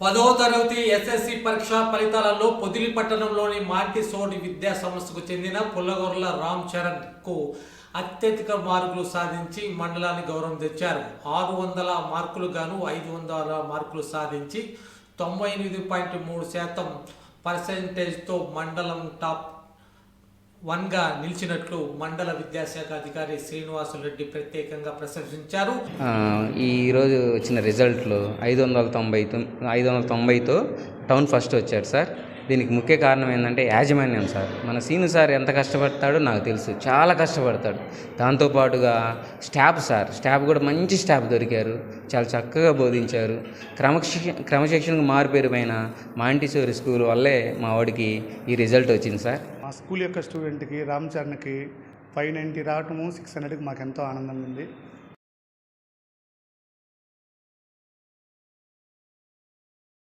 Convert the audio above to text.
పదవ తరగతి ఎస్ఎస్సి పరీక్ష ఫలితాలలో పొదిలి పట్టణంలోని మాంటిసోడి విద్యా సంస్థకు చెందిన పుల్లగొర్ల రామ్ చరణ్కు అత్యధిక మార్కులు సాధించి మండలాన్ని గౌరవం తెచ్చారు. ఆరు వందల మార్కులు గాను ఐదు వందల మార్కులు సాధించి తొంభై ఎనిమిది పాయింట్ మూడు శాతం పర్సెంటేజ్తో మండలం టాప్ వన్గా నిలిచినట్లు మండల విద్యాశాఖ అధికారి శ్రీనివాసులరెడ్డి ప్రత్యేకంగా ప్రశంసించారు. ఈరోజు వచ్చిన రిజల్ట్లో ఐదు వందల తొంభై ఐదు వందల తొంభైతో టౌన్ ఫస్ట్ వచ్చారు సార్. దీనికి ముఖ్య కారణం ఏంటంటే యాజమాన్యం సార్. మన సీను సార్ ఎంత కష్టపడతాడో నాకు తెలుసు. చాలా కష్టపడతాడు. దాంతోపాటుగా స్టాఫ్ సార్ స్టాఫ్ కూడా మంచి స్టాఫ్ దొరికారు. చాలా చక్కగా బోధించారు. క్రమశిక్ష క్రమశిక్షణకు మారుపేరు పైన మాంటిసోరి స్కూల్ వల్లే మా వాడికి ఈ రిజల్ట్ వచ్చింది సార్. మా స్కూల్ యొక్క స్టూడెంట్కి రామ్ చరణ్కి ఫైవ్ నైంటీ రావటము సిక్స్ హండ్రెడ్కి మాకు ఎంతో ఆనందం ఉంది.